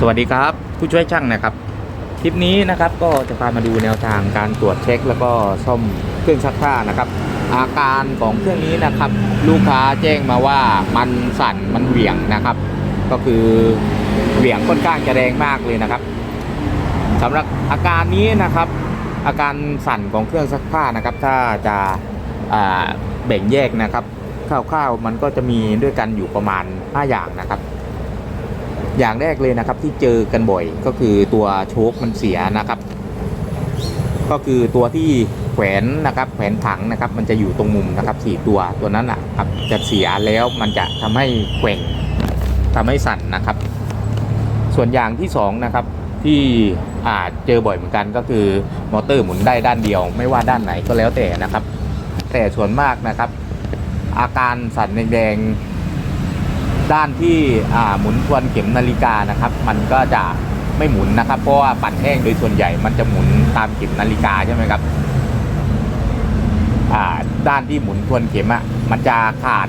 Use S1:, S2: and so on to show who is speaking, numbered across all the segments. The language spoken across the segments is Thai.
S1: สวัสดีครับ ผู้ช่วยช่างนะครับ คลิปนี้นะครับก็จะพามาดูแนวทางการตรวจเช็ค แล้วก็ซ่อมเครื่องซักผ้านะครับ อาการของเครื่องนี้นะครับ ลูกค้าแจ้งมาว่ามันสั่นมันเหวี่ยงนะครับ ก็คือเหวี่ยงค่อนข้างจะแรงมากเลยนะครับสำหรับอาการนี้นะครับ อาการสั่นของเครื่องซักผ้านะครับ ถ้าจะแบ่งแยกนะครับคร่าวๆมันก็จะมีด้วยกันอยู่ประมาณ 5 อย่างนะครับ อย่างแรกเลยนะครับที่เจอกันบ่อยก็คือตัวโชคมันเสียนะครับ ก็คือตัวที่แขวนนะครับแขวนถังนะครับ มันจะอยู่ตรงมุมนะครับสี่ตัวตัวนั้นอะครับจะเสียแล้วมันจะทำให้แกว่งทำให้สั่นนะครับ ส่วนอย่างที่สองนะครับที่อาจเจอบ่อยเหมือนกันก็คือ มอเตอร์หมุนได้ด้านเดียว ไม่ว่าด้านไหนก็แล้วแต่นะครับ แต่ส่วนมากนะครับ อาการสั่นแดง ด้านที่หมุนทวนเข็มนาฬิกานะครับ มันก็จะไม่หมุนนะครับ เพราะว่าปั่นแห้งโดยส่วนใหญ่มันจะหมุนตามเข็มนาฬิกาใช่ไหมครับด้านที่หมุนทวนเข็มอะมันจะขาด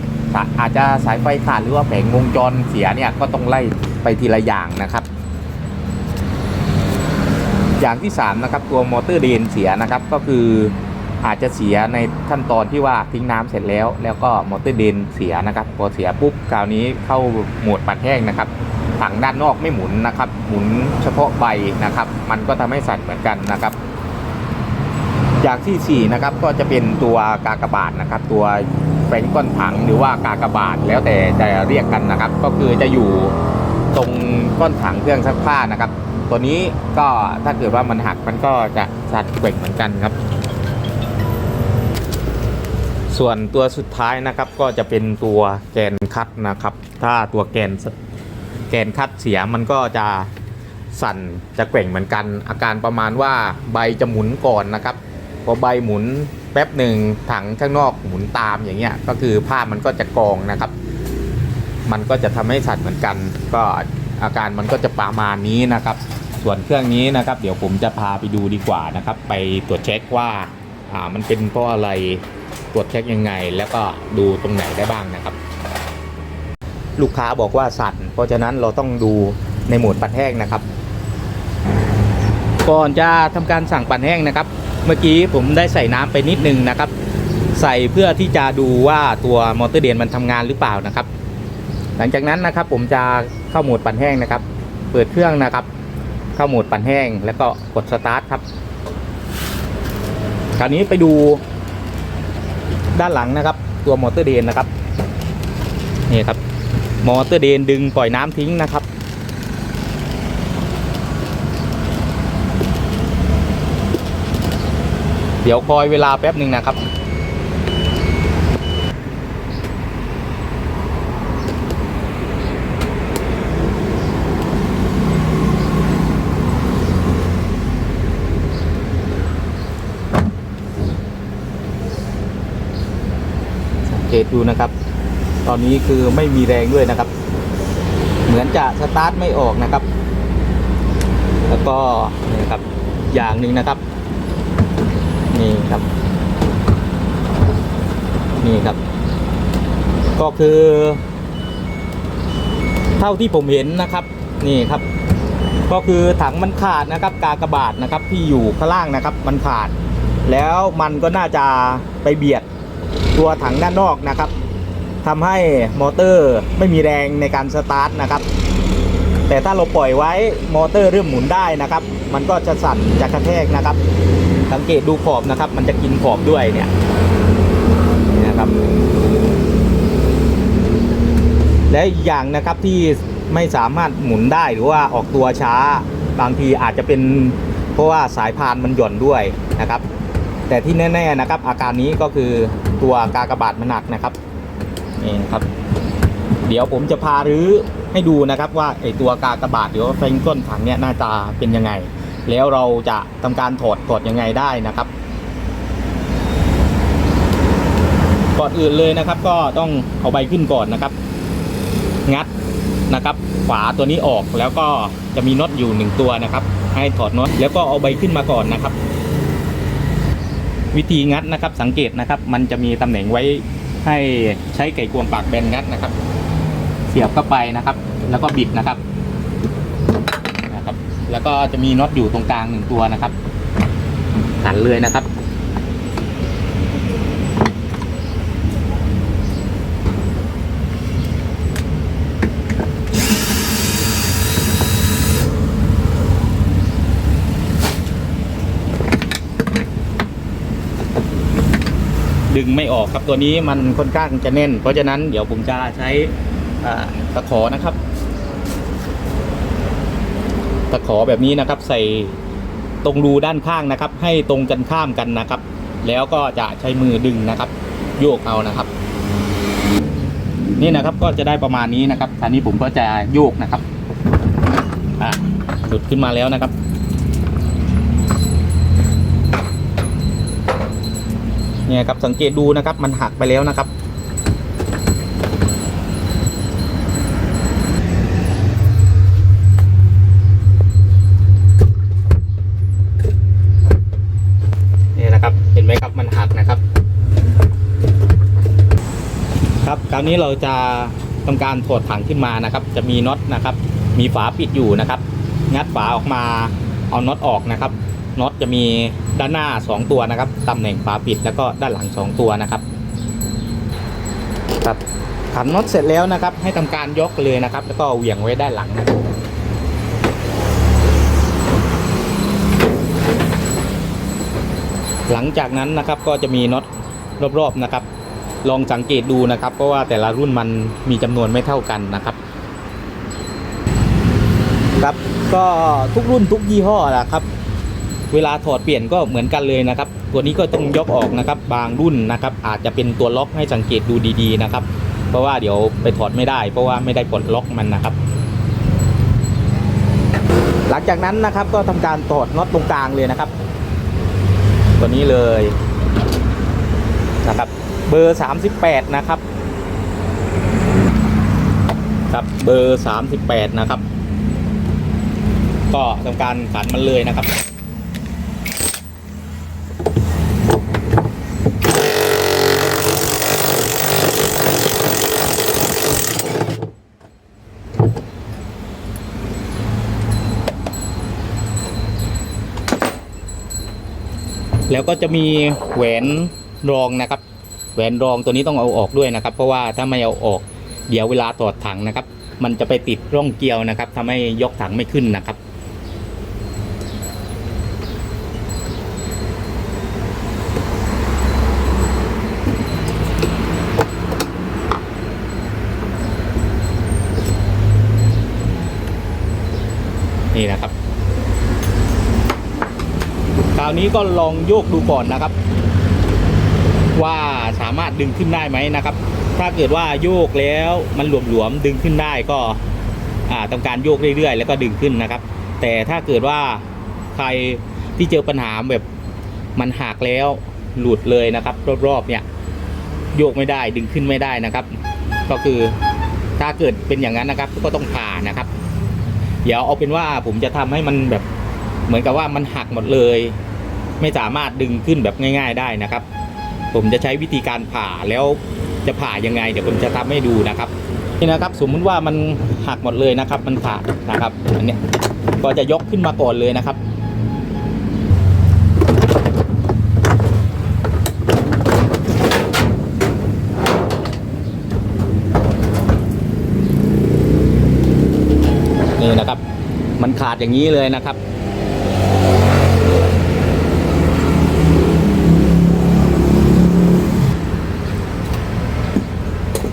S1: อาจจะสายไฟขาดหรือว่าแผงวงจรเสียเนี่ยก็ต้องไล่ไปทีละอย่างนะครับ อย่างที่สามนะครับตัวมอเตอร์เดนเสียนะครับก็คือ อาจจะเสียในขั้นตอนที่ว่าทิ้งน้ำเสร็จแล้ว แล้วก็มอเตอร์เดนเสียนะครับพอเสียปุ๊บคราวนี้เข้าโหมดปัดแห้งนะครับถังด้านนอกไม่หมุนนะครับ หมุนเฉพาะใบนะครับ มันก็ทำให้สั่นเหมือนกันนะครับอย่างที่สี่นะครับก็จะเป็นตัวกากบาทนะครับ ตัวแฟงก้อนถังหรือว่ากากบาทแล้วแต่จะเรียกกันนะครับ ก็คือจะอยู่ตรงก้อนถังเครื่องซักผ้านะครับ ตัวนี้ก็ถ้าเกิดว่ามันหักมันก็จะสั่นแกว่งเหมือนกันครับ ส่วนตัวสุดท้ายนะครับก็จะเป็นตัวแกนคัดนะครับ ถ้าตัวแกนแกนคัดเสียมันก็จะสั่นจะแกว่งเหมือนกัน อาการประมาณว่าใบจะหมุนก่อนนะครับพอใบหมุนแป๊บหนึ่งถังข้างนอกหมุนตามอย่างเงี้ยก็คือผ้ามันก็จะกองนะครับ มันก็จะทำให้สั่นเหมือนกัน ก็อาการมันก็จะประมาณนี้นะครับ ส่วนเครื่องนี้นะครับ เดี๋ยวผมจะพาไปดูดีกว่านะครับ ไปตรวจเช็คว่าอ่ามันเป็นเพราะอะไร ตรวจเช็คยังไง แล้วก็ดูตรงไหนได้บ้างนะครับ ลูกค้าบอกว่าสั่นเพราะฉะนั้นเราต้องดูในโหมดปั่นแห้งนะครับ ก่อนจะทำการสั่งปั่นแห้งนะครับ เมื่อกี้ผมได้ใส่น้ำไปนิดนึงนะครับ ใส่เพื่อที่จะดูว่าตัวมอเตอร์เดนมันทำงานหรือเปล่านะครับ หลังจากนั้นนะครับผมจะเข้าโหมดปั่นแห้งนะครับ เปิดเครื่องนะครับ เข้าโหมดปั่นแห้งแล้วก็กดสตาร์ทครับคราวนี้ไปดู ด้านหลังนะครับ ตัวมอเตอร์เดนนะครับนี่ครับมอเตอร์เดนดึงปล่อยน้ำทิ้งนะครับ เดี๋ยวคอยเวลาแป๊บหนึ่งนะครับ เกตดูนะครับ ตอนนี้คือไม่มีแรงด้วยนะครับ เหมือนจะสตาร์ทไม่ออกนะครับ แล้วก็นี่ครับอย่างหนึ่งนะครับนี่ครับ นี่ครับ ก็คือ เท่าที่ผมเห็นนะครับ นี่ครับ ก็คือถังมันขาดนะครับ กากระบาทนะครับที่อยู่ข้างล่างนะครับ มันขาด แล้วมันก็น่าจะไปเบียด ตัวถังด้านนอกนะครับทำให้มอเตอร์ไม่มีแรงในการสตาร์ทนะครับ แต่ถ้าเราปล่อยไว้มอเตอร์เริ่มหมุนได้นะครับ มันก็จะสั่นจะกระแทกนะครับ สังเกตดูขอบนะครับ มันจะกินขอบด้วยเนี่ยนะครับ และอีกอย่างนะครับที่ไม่สามารถหมุนได้หรือว่าออกตัวช้าบางทีอาจจะเป็นเพราะว่าสายพานมันหย่อนด้วยนะครับ แต่ที่แน่ๆนะครับ อาการนี้ก็คือ ตัวกากบาทมันหนักนะครับนี่ครับ เดี๋ยวผมจะพารื้อให้ดูนะครับว่าไอตัวกากบาทหรือว่าแฟงก้นถังเนี่ยหน้าตาเป็นยังไง แล้วเราจะทำการถอดถอดยังไงได้นะครับก่อนอื่นเลยนะครับ ก็ต้องเอาใบขึ้นก่อนนะครับ งัดนะครับ ฝาตัวนี้ออกแล้วก็จะมีน็อตอยู่หนึ่งตัวนะครับ ให้ถอดน็อตแล้วก็เอาใบขึ้นมาก่อนนะครับ วิธีงัดนะครับ สังเกตนะครับ มันจะมีตำแหน่งไว้ให้ใช้ไก่กวงปากแบนงัดนะครับ เสียบเข้าไปนะครับ แล้วก็บิดนะครับแล้วก็จะมีน็อตอยู่ตรงกลางหนึ่งตัวนะครับขันเลยนะครับ ดึงไม่ออกครับตัวนี้มันค่อนข้างจะแน่น เพราะฉะนั้นเดี๋ยวผมจะใช้ตะขอนะครับ ตะขอแบบนี้นะครับ ใส่ตรงรูด้านข้างนะครับ ให้ตรงกันข้ามกันนะครับ แล้วก็จะใช้มือดึงนะครับ โยกเอานะครับ นี่นะครับก็จะได้ประมาณนี้นะครับคราวนี้ผมก็จะโยกนะครับอะหลุดขึ้นมาแล้วนะครับ เนี่ยครับสังเกตดูนะครับมันหักไปแล้วนะครับ นี่นะครับเห็นไหมครับมันหักนะครับ ครับคราวนี้เราจะทำการถอดถังขึ้นมานะครับ จะมีน็อตนะครับ มีฝาปิดอยู่นะครับ งัดฝาออกมาเอาน็อตออกนะครับ น็อตจะมีด้านหน้า 2 ตัวนะครับตำแหน่งฝาปิดแล้วก็ด้านหลัง 2 ตัวนะครับครับขันน็อตเสร็จแล้วนะครับ ให้ทำการยกเลยนะครับ แล้วก็เหวี่ยงไว้ด้านหลังนะครับหลังจากนั้นนะครับก็จะมีน็อตรอบๆนะครับ ลองสังเกตดูนะครับ เพราะว่าแต่ละรุ่นมันมีจำนวนไม่เท่ากันนะครับครับก็ทุกรุ่นทุกยี่ห้อแหะครับ เวลาถอดเปลี่ยนก็เหมือนกันเลยนะครับ ตัวนี้ก็ต้องยกออกนะครับ บางรุ่นนะครับ อาจจะเป็นตัวล็อกให้สังเกตดูดีๆนะครับ เพราะว่าเดี๋ยวไปถอดไม่ได้ เพราะว่าไม่ได้ปลดล็อกมันนะครับ หลังจากนั้นนะครับก็ทำการถอดน็อตตรงกลางเลยนะครับ ตัวนี้เลยนะครับเบอร์ 38 นะครับครับเบอร์ 38 นะครับ ก็ทำการขันมันเลยนะครับ แล้วก็จะมีแหวนรองนะครับ แหวนรองตัวนี้ต้องเอาออกด้วยนะครับ เพราะว่าถ้าไม่เอาออกเดี๋ยวเวลาถอดถังนะครับ มันจะไปติดร่องเกลียวนะครับทำให้ยกถังไม่ขึ้นนะครับนี่นะครับ คราว นี้ก็ลองโยกดูก่อนนะครับ ว่าสามารถดึงขึ้นได้ไหมนะครับ ถ้าเกิดว่าโยกแล้วมันหลวมๆดึงขึ้นได้ก็อ่าทำการโยกเรื่อยๆ แล้วก็ดึงขึ้นนะครับ แต่ถ้าเกิดว่าใครที่เจอปัญหาแบบมันหักแล้วหลุดเลยนะครับ รอบๆเนี่ยโยกไม่ได้ดึงขึ้นไม่ได้นะครับ ก็คือถ้าเกิดเป็นอย่างนั้นนะครับ ก็ต้องผ่านะครับ เดี๋ยวเอาเป็นว่าผมจะทำให้มันแบบเหมือนกับว่ามันหักหมดเลย ไม่สามารถดึงขึ้นแบบง่าย ๆ ได้นะครับ ผมจะใช้วิธีการผ่าแล้วจะผ่ายังไง เดี๋ยวผมจะทำให้ดูนะครับนี่นะครับ สมมุติว่ามันหักหมดเลยนะครับ มันขาดนะครับอันนี้ก็จะยกขึ้นมาก่อนเลยนะครับนี่นะครับ มันขาดอย่างนี้เลยนะครับ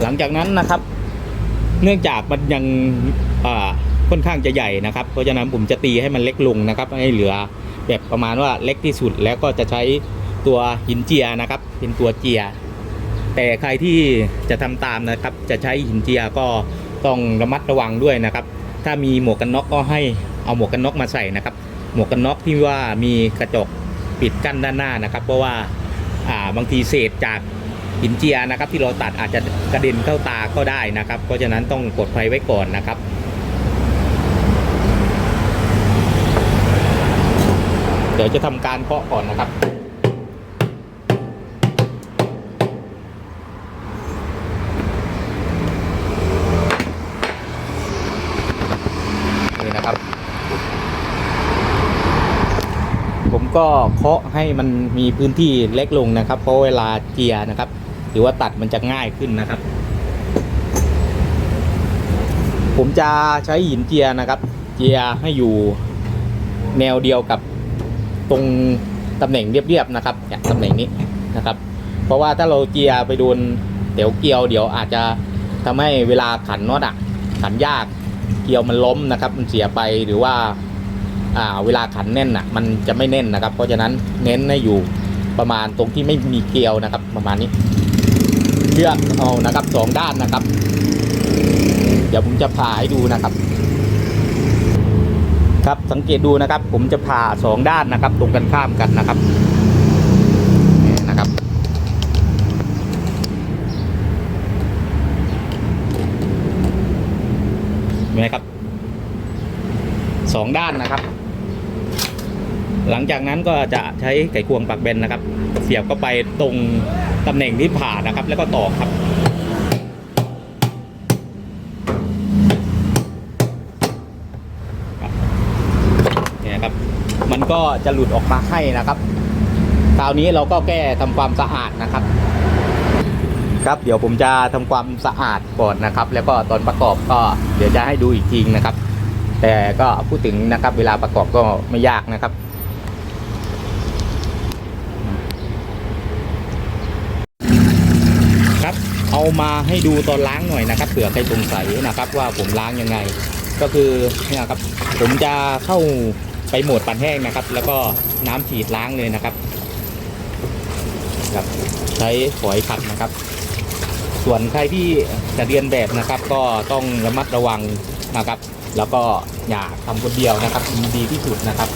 S1: หลังจากนั้นนะครับ เนื่องจากมันยังค่อนข้างจะใหญ่นะครับเพราะฉะนั้นผมจะตีให้มันเล็กลงนะครับให้เหลือแบบประมาณว่าเล็กที่สุดแล้วก็จะใช้ตัวหินเจียนะครับ เป็นตัวเจีย แต่ใครที่จะทำตามนะครับ จะใช้หินเจียก็ต้องระมัดระวังด้วยนะครับ ถ้ามีหมวกกันน็อกก็ให้เอาหมวกกันน็อกมาใส่นะครับ หมวกกันน็อกที่ว่ามีกระจกปิดกั้นด้านหน้านะครับ เพราะว่าบางทีเศษจาก หินเจียนะครับ ที่เราตัดอาจจะกระเด็นเข้าตาก็ได้นะครับ เพราะฉะนั้นต้องกดไฟไว้ก่อนนะครับเดี๋ยวจะทำการเคาะก่อนนะครับนี่นะครับ ก็เคาะให้มันมีพื้นที่เล็กลงนะครับ เพราะเวลาเจียนะครับ หรือว่าตัดมันจะง่ายขึ้นนะครับ ผมจะใช้หินเจียนะครับ เจียให้อยู่แนวเดียวกับตรงตำแหน่งเรียบๆนะครับเนี่ยตำแหน่งนี้นะครับ เพราะว่าถ้าเราเจียไปโดนเดี๋ยวเกลียวเดี๋ยวอาจจะทำให้เวลาขันน็อตอะขันยากเกลียวมันล้มนะครับ มันเสียไปหรือว่า เวลาขันแน่นอะมันจะไม่แน่นนะครับ เพราะฉะนั้นเน้นให้อยู่ประมาณตรงที่ไม่มีเกลียวนะครับ ประมาณนี้เลือกเอานะครับสองด้านนะครับ เดี๋ยวผมจะผ่าให้ดูนะครับ ครับสังเกตดูนะครับ ผมจะผ่าสองด้านนะครับ ตรงกันข้ามกันนะครับนี่นะครับ เห็นไหมครับสองด้านนะครับ หลังจากนั้นก็จะใช้ไขควงปักเบนนะครับ เสียบเข้าไปตรงตำแหน่งที่ผ่านะครับ แล้วก็ตอกครับเนี่ยครับ มันก็จะหลุดออกมาให้นะครับคราวนี้เราก็แก้ทำความสะอาดนะครับ ครับเดี๋ยวผมจะทำความสะอาดก่อนนะครับ แล้วก็ตอนประกอบก็เดี๋ยวจะให้ดูอีกทีนะครับ แต่ก็พูดถึงนะครับ เวลาประกอบก็ไม่ยากนะครับ เอา มาให้ดูตอนล้างหน่อยนะครับเผื่อใครสงสัยนะครับว่าผมล้างยังไง ก็คือเนี่ยครับผมจะเข้าไปโหมดปั่นแห้งนะครับ แล้วก็น้ำฉีดล้างเลยนะครับครับใช้ฝอยขัดนะครับ ส่วนใครที่จะเรียนแบบนะครับ ก็ต้องระมัดระวังนะครับ แล้วก็อย่าทำคนเดียวนะครับดีที่สุดนะครับ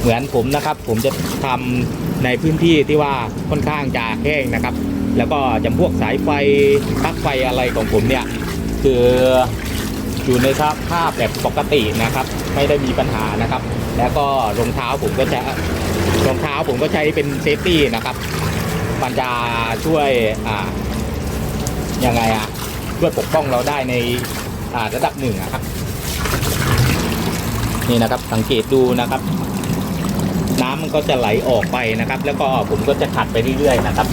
S1: เหมือนผมนะครับ ผมจะทำ ในพื้นที่ที่ว่าค่อนข้างจะแห้งนะครับ แล้วก็จำพวกสายไฟปลั๊กไฟอะไรของผมเนี่ยคืออยู่ในสภาพแบบปกตินะครับ ไม่ได้มีปัญหานะครับ แล้วก็รองเท้าผมก็จะรองเท้าผมก็ใช้เป็นเซฟตี้นะครับมันจะช่วยอ่ายังไงอะช่วยปกป้องเราได้ในอ่าระดับหนึ่งอะครับ นี่นะครับสังเกตดูนะครับ น้ำมันก็จะไหลออกไปนะครับ แล้วก็ผมก็จะขัดไปเรื่อยๆนะครับ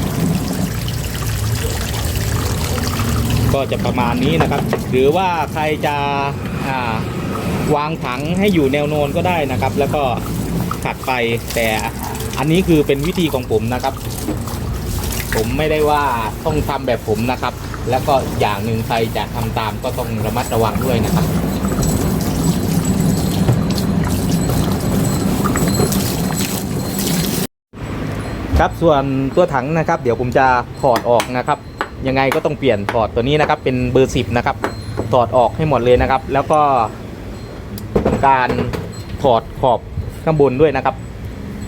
S1: ก็จะประมาณนี้นะครับ หรือว่าใครจะวางถังให้อยู่แนวโนนก็ได้นะครับ แล้วก็ขัดไปแต่อันนี้คือเป็นวิธีของผมนะครับ ผมไม่ได้ว่าต้องทำแบบผมนะครับ แล้วก็อีกอย่างหนึ่งใครจะทำตามก็ต้องระมัดระวังด้วยนะครับ ครับส่วนตัวถังนะครับ เดี๋ยวผมจะถอดออกนะครับ ยังไงก็ต้องเปลี่ยนถอดตัวนี้นะครับ เป็นเบอร์สิบนะครับถอดออกให้หมดเลยนะครับ แล้วก็ทำการถอดขอบข้างบนด้วยนะครับ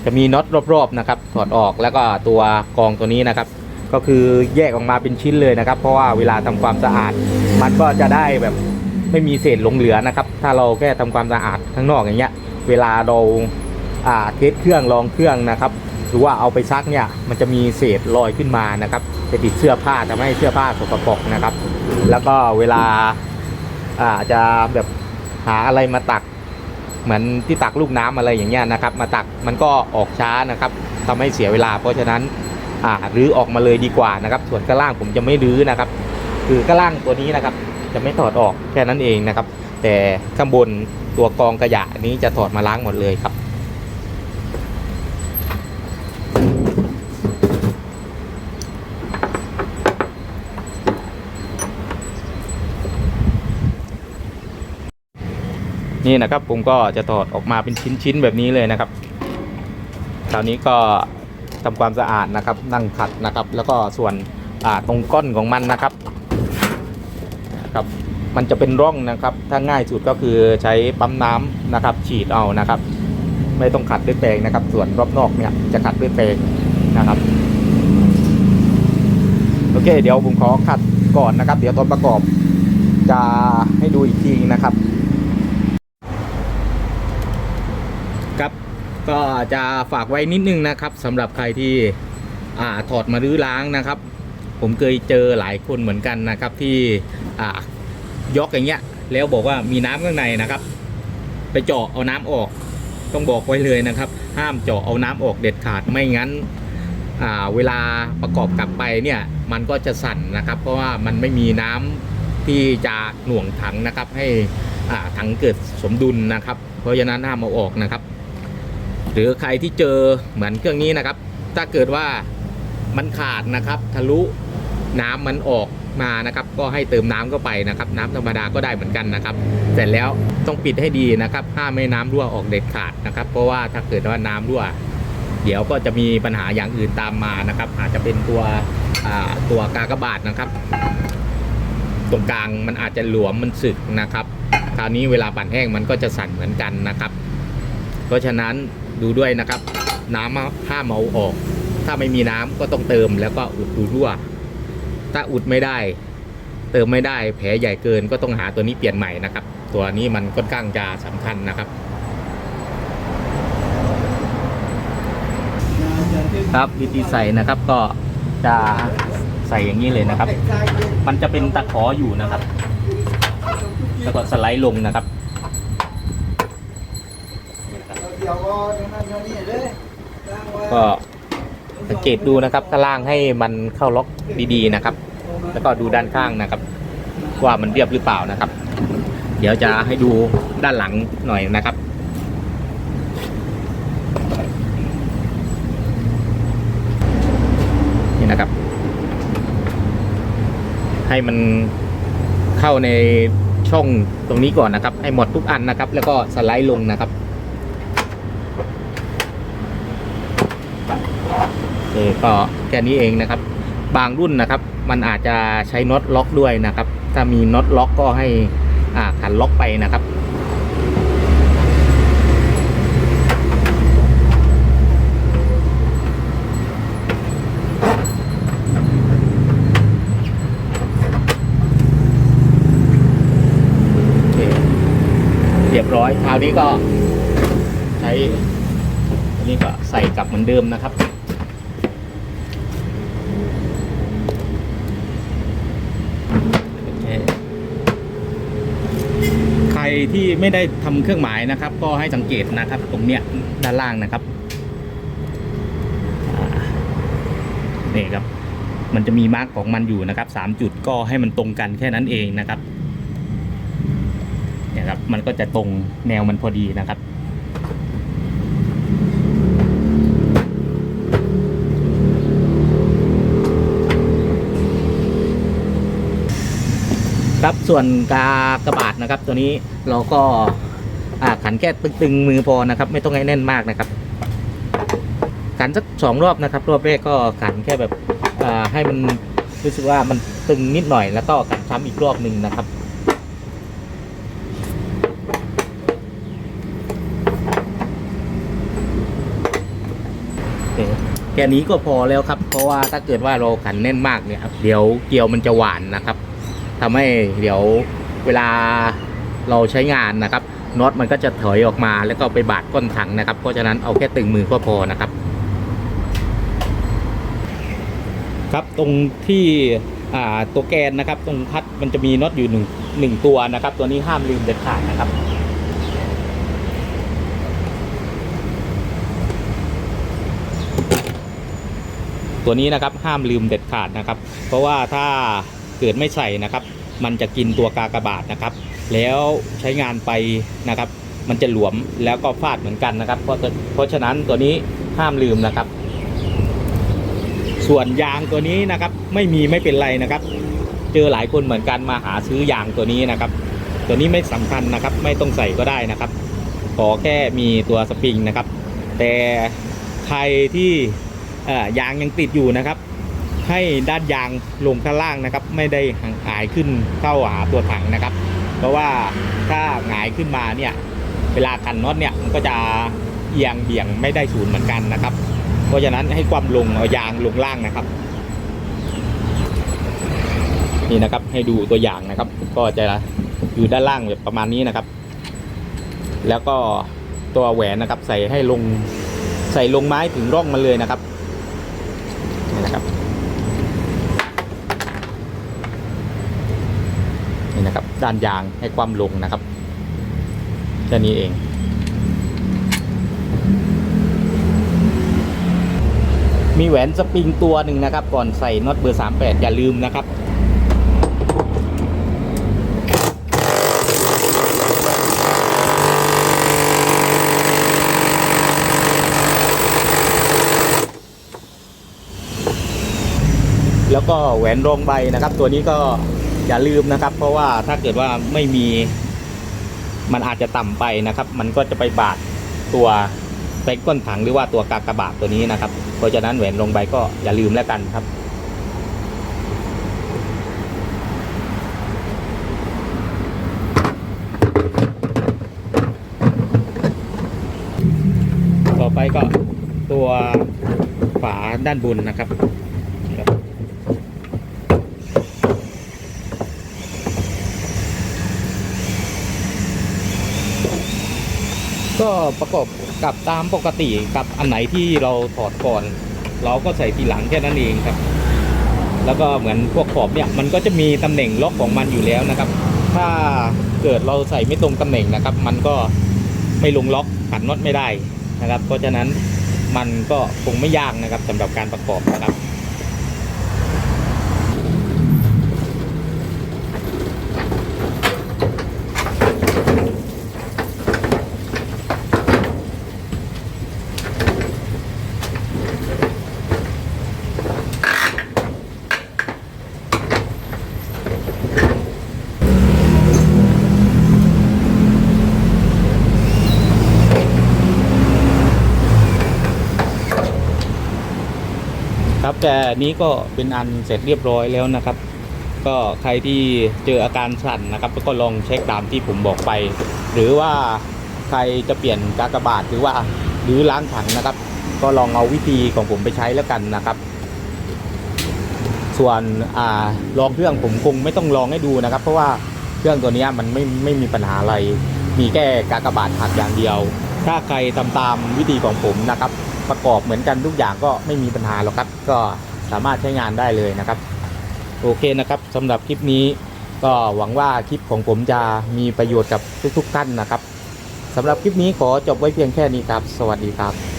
S1: จะมีน็อตรอบๆนะครับ ถอดออกแล้วก็ตัวกองตัวนี้นะครับ ก็คือแยกออกมาเป็นชิ้นเลยนะครับ เพราะว่าเวลาทำความสะอาด มันก็จะได้แบบไม่มีเศษหลงเหลือนะครับ ถ้าเราแค่ทำความสะอาดข้างนอกอย่างเงี้ย เวลาเราอ่าเทสเครื่องลองเครื่องนะครับ หรือว่าเอาไปซักเนี่ยมันจะมีเศษลอยขึ้นมานะครับจะติดเสื้อผ้าทำให้เสื้อผ้าสกปรกนะครับ แล้วก็เวลาอาจจะแบบหาอะไรมาตัก เหมือนที่ตักลูกน้ำอะไรอย่างเงี้ยนะครับ มาตักมันก็ออกช้านะครับทำให้เสียเวลา เพราะฉะนั้นอ่ารื้อออกมาเลยดีกว่านะครับ ส่วนกระล่างผมจะไม่รื้อนะครับ คือกระล่างตัวนี้นะครับ จะไม่ถอดออกแค่นั้นเองนะครับ แต่ข้างบนตัวกองกระยะนี้จะถอดมาล้างหมดเลยครับ นี่นะครับผมก็จะถอดออกมาเป็นชิ้นๆแบบนี้เลยนะครับ คราวนี้ก็ทำความสะอาดนะครับนั่งขัดนะครับ แล้วก็ส่วนตรงก้นของมันนะครับครับมันจะเป็นร่องนะครับ ถ้าง่ายสุดก็คือใช้ปั๊มน้ำนะครับ ฉีดเอานะครับ ไม่ต้องขัดด้วยแปรงนะครับ ส่วนรอบนอกเนี่ยจะขัดด้วยแปรงนะครับโอเค เดี๋ยวผมขอขัดก่อนนะครับ เดี๋ยวตอนประกอบจะให้ดูอีกทีนะครับ ก็จะฝากไว้นิดนึงนะครับสำหรับใครที่อ่าถอดมารื้อล้างนะครับ ผมเคยเจอหลายคนเหมือนกันนะครับ ที่อ่ายกอย่างเงี้ย แล้วบอกว่ามีน้ำข้างในนะครับ ไปเจาะเอาน้ำออก ต้องบอกไว้เลยนะครับ ห้ามเจาะเอาน้ำออกเด็ดขาดไม่งั้นเวลาประกอบกลับไปเนี่ยมันก็จะสั่นนะครับ เพราะว่ามันไม่มีน้ำที่จะหน่วงถังนะครับ ให้ถังเกิดสมดุลนะครับ เพราะฉะนั้นห้ามเอาออกนะครับ หรือใครที่เจอเหมือนเครื่องนี้นะครับ ถ้าเกิดว่ามันขาดนะครับ ทะลุน้ำมันออกมานะครับ ก็ให้เติมน้ำเข้าไปนะครับ น้ำธรรมดาก็ได้เหมือนกันนะครับ เสร็จแล้วต้องปิดให้ดีนะครับห้ามไม่น้ำรั่วออกเด็ดขาดนะครับ เพราะว่าถ้าเกิดว่าน้ำรั่ว เดี๋ยวก็จะมีปัญหาอย่างอื่นตามมานะครับ อาจจะเป็นตัวตัวกากบาทนะครับ ตรงกลางมันอาจจะหลวมมันสึกนะครับ คราวนี้เวลาปั่นแห้งมันก็จะสั่นเหมือนกันนะครับ เพราะฉะนั้น ดูด้วยนะครับ น้ำห้ามเอาออก ถ้าไม่มีน้ำก็ต้องเติมแล้วก็อุดรูรั่ว ถ้าอุดไม่ได้ เติมไม่ได้แผลใหญ่เกินก็ต้องหาตัวนี้เปลี่ยนใหม่นะครับ ตัวนี้มันค่อนข้างจะสำคัญนะครับ ครับวิธีใส่นะครับก็จะใส่อย่างนี้เลยนะครับ มันจะเป็นตะขออยู่นะครับ แล้วก็สไลด์ลงนะครับ ก็สังเกตดูนะครับข้างล่างให้มันเข้าล็อกดีๆนะครับ แล้วก็ดูด้านข้างนะครับ ว่ามันเรียบหรือเปล่านะครับ เดี๋ยวจะให้ดูด้านหลังหน่อยนะครับนี่นะครับ ให้มันเข้าในช่องตรงนี้ก่อนนะครับ ให้หมดทุกอันนะครับ แล้วก็สไลด์ลงนะครับ โอเคก็แค่นี้เองนะครับ บางรุ่นนะครับ มันอาจจะใช้น็อตล็อกด้วยนะครับ ถ้ามีน็อตล็อกก็ให้อ่าขันล็อกไปนะครับเคเรียบร้อยคราวนี้ก็ใช้อันนี้ก็ใส่กลับเหมือนเดิมนะครับ โอเคใคร ที่ไม่ได้ทำเครื่องหมายนะครับ ก็ให้สังเกตนะครับ ตรงเนี้ยด้านล่างนะครับนี่ครับ มันจะมีมาร์กของมันอยู่นะครับสามจุดก็ให้มันตรงกันแค่นั้นเองนะครับเนี่ยครับมันก็จะตรงแนวมันพอดีนะครับ ครับ ส่วนกากระบาดนะครับ ตัวนี้เราก็าขันแค่ตึงๆมือพอนะครับ ไม่ต้องให้แน่นมากนะครับ ขันสักสองรอบนะครับ รอบแรกก็ขันแค่แบบให้มันรู้สึกว่ามันตึงนิดหน่อยแล้วก็ขันซ้ำอีกรอบหนึ่งนะครับโอเคแค่นี้ก็พอแล้วครับ เพราะว่าถ้าเกิดว่าเราขันแน่นมากเนี่ยเดี๋ยวเกลียวมันจะหวานนะครับ ทำให้เดี๋ยวเวลาเราใช้งานนะครับน็อตมันก็จะถอยออกมาแล้วก็ไปบาดก้นถังนะครับ เพราะฉะนั้นเอาแค่ตึงมือก็พอนะครับ ครับตรงที่อ่าตัวแกนนะครับ ตรงพัดมันจะมีน็อตอยู่หนึ่งหนึ่งตัวนะครับ ตัวนี้ห้ามลืมเด็ดขาดนะครับตัวนี้นะครับห้ามลืมเด็ดขาดนะครับ เพราะว่าถ้า เกิดไม่ใส่นะครับ มันจะกินตัวกากบาทนะครับ แล้วใช้งานไปนะครับ มันจะหลวมแล้วก็ฟาดเหมือนกันนะครับ เพราะเพราะฉะนั้นตัวนี้ห้ามลืมนะครับ ส่วนยางตัวนี้นะครับ ไม่มีไม่เป็นไรนะครับ เจอหลายคนเหมือนกันมาหาซื้อยางตัวนี้นะครับ ตัวนี้ไม่สำคัญนะครับ ไม่ต้องใส่ก็ได้นะครับ ขอแค่มีตัวสปริงนะครับ แต่ใครที่ยางยังติดอยู่นะครับ ให้ด้านยางลงข้างล่างนะครับ ไม่ได้ห่างหายขึ้นเข้าหาตัวถังนะครับ เพราะว่าถ้าหงายขึ้นมาเนี่ยเวลาขันน็อตเนี่ยมันก็จะเอียงเบี่ยงไม่ได้ศูนย์เหมือนกันนะครับ เพราะฉะนั้นให้ความลงเอายางลงล่างนะครับ นี่นะครับให้ดูตัวอย่างนะครับ ก็จะอยู่ด้านล่างแบบประมาณนี้นะครับ แล้วก็ตัวแหวนนะครับ ใส่ให้ลงใส่ลงไม้ถึงร่องมันเลยนะครับนี่นะครับนี่นะครับ ด้านยางให้ความลงนะครับแค่นี้เอง มีแหวนสปริงตัวหนึ่งนะครับ ก่อนใส่น็อตเบอร์ 38 อย่าลืมนะครับแล้วก็แหวนรองใบนะครับ ตัวนี้ก็ อย่าลืมนะครับ เพราะว่าถ้าเกิดว่าไม่มีมันอาจจะต่ำไปนะครับ มันก็จะไปบาดตัวแป้งก้นถังหรือว่าตัวกากบาทตัวนี้นะครับ เพราะฉะนั้นแหวนรองใบก็อย่าลืมแล้วกันครับ ต่อไปก็ตัวฝาด้านบนนะครับ ก็ประกอบกับตามปกติกับอันไหนที่เราถอดก่อน เราก็ใส่ทีหลังแค่นั้นเองครับ แล้วก็เหมือนพวกขอบเนี่ยมันก็จะมีตำแหน่งล็อกของมันอยู่แล้วนะครับ ถ้าเกิดเราใส่ไม่ตรงตำแหน่งนะครับ มันก็ไม่ลงล็อกขันน็อตไม่ได้นะครับ เพราะฉะนั้นมันก็คงไม่ยากนะครับสำหรับการประกอบนะครับ แต่นี้ก็เป็นอันเสร็จเรียบร้อยแล้วนะครับ ก็ใครที่เจออาการสั่นนะครับ ก็ลองเช็คตามที่ผมบอกไป หรือว่าใครจะเปลี่ยนกากบาทหรือว่าหรือล้างถังนะครับ ก็ลองเอาวิธีของผมไปใช้แล้วกันนะครับส่วนอ่าลองเครื่องผมคงไม่ต้องลองให้ดูนะครับ เพราะว่าเครื่องตัวนี้มันไม่ไม่มีปัญหาอะไร มีแค่กากบาทหักอย่างเดียว ถ้าใครทำตามวิธีของผมนะครับ ประกอบเหมือนกันทุกอย่างก็ไม่มีปัญหาหรอกครับ ก็สามารถใช้งานได้เลยนะครับ โอเคนะครับสำหรับคลิปนี้ก็หวังว่าคลิปของผมจะมีประโยชน์กับทุกๆท่านนะครับสำหรับคลิปนี้ขอจบไว้เพียงแค่นี้ครับ สวัสดีครับ